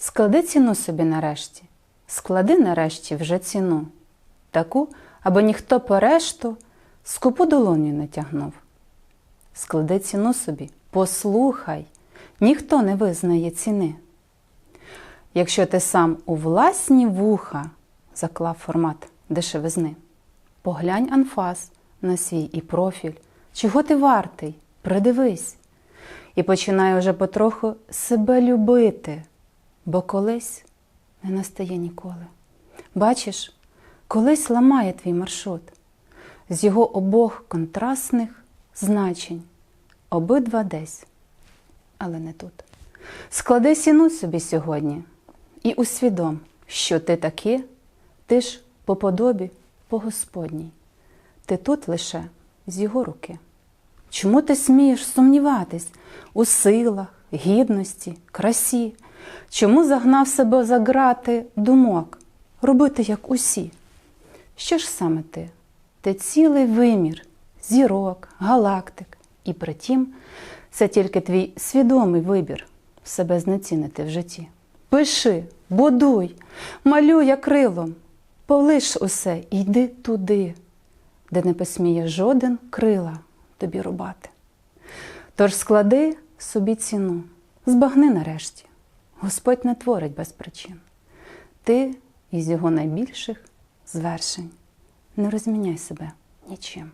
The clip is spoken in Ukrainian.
Склади ціну собі нарешті, склади нарешті вже ціну, таку, аби ніхто по решту скупу долоню не тягнув. Склади ціну собі, послухай, ніхто не визнає ціни. Якщо ти сам у власні вуха заклав формат дешевизни, поглянь анфас на свій і профіль, чого ти вартий, придивись, і починай уже потроху себе любити, бо колись не настає ніколи. Бачиш, колись ламає твій маршрут з його обох контрастних значень, обидва десь, але не тут. Склади сіну собі сьогодні і усвідом, що ти таки, ти ж по подобі, по Господній. Ти тут лише з його руки. Чому ти смієш сумніватись у силах, гідності, красі? Чому загнав себе за грати думок, робити як усі? Що ж саме ти? Ти цілий вимір, зірок, галактик, і притім це тільки твій свідомий вибір себе знецінити в житті. Пиши, будуй, малюй акрилом, полиш усе і йди туди, де не посміє жоден крила тобі рубати. Тож склади собі ціну, збагни нарешті. Господь не творить без причин. Ти із його найбільших звершень не розміняй себе нічим.